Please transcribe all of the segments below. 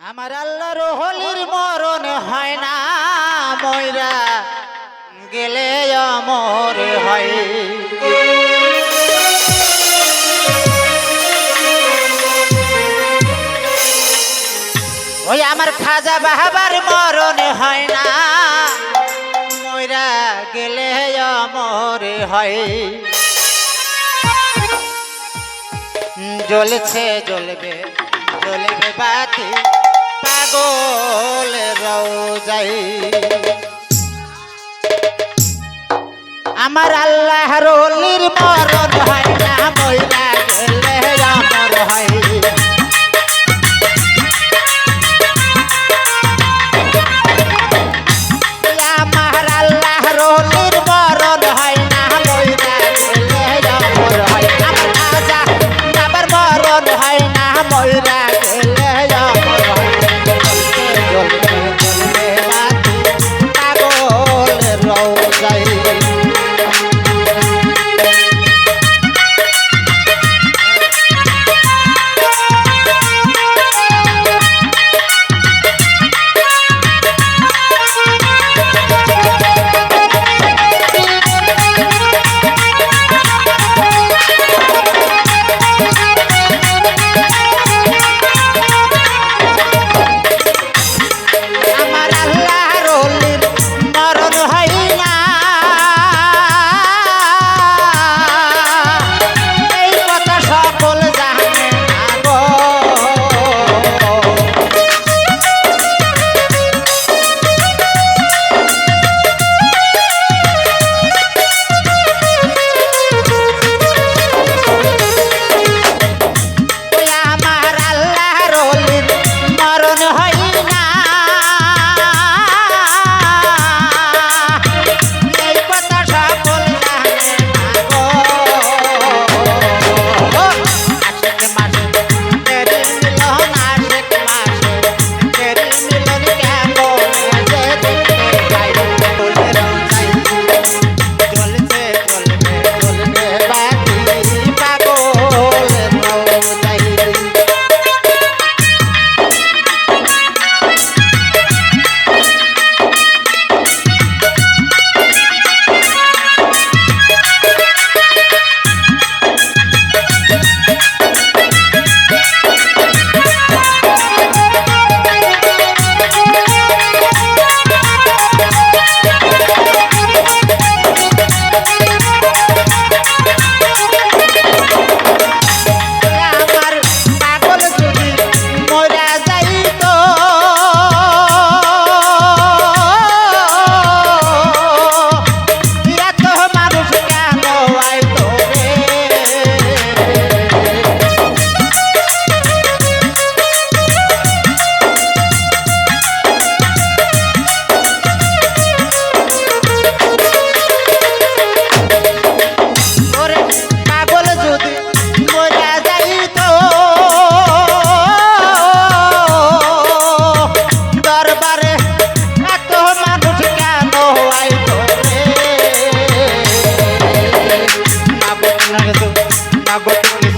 আমার আল্লাহর হোলির মরণ হয় না ময়রা। গেলে অমর হয়। ওই আমার খাজা বাহাবার মরণ হয় না। ময়রা গেলে অমর হয়। জ্বলছে, জ্বলবে জ্বলবে বাতি। পাগল যাই। আমার আল্লাহ রলির মরণ হয় না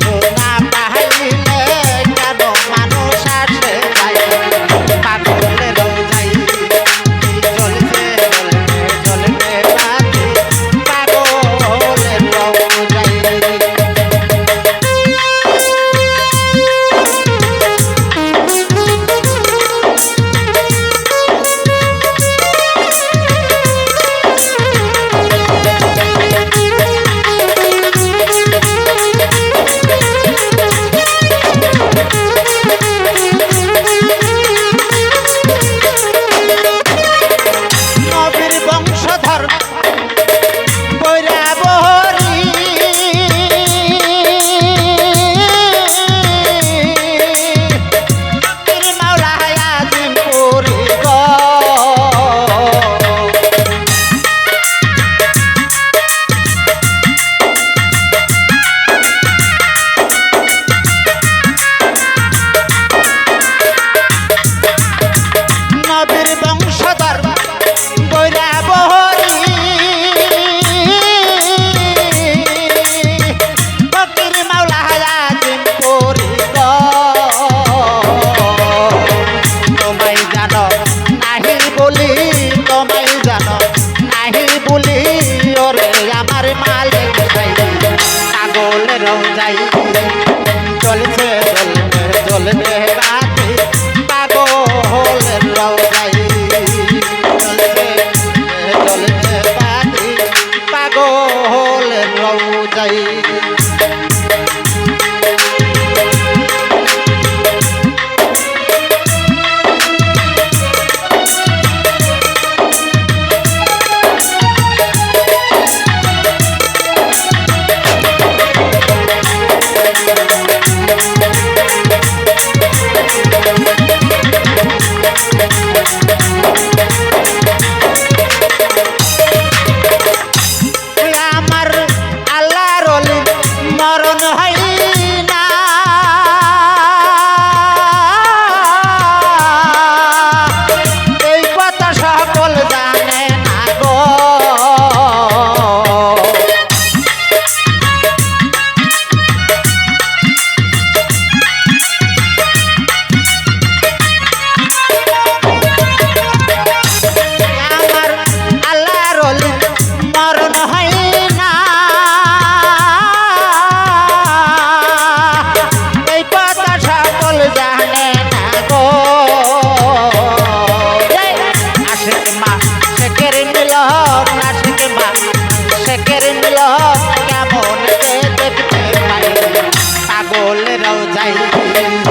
ছিল না বলে রাও যাই।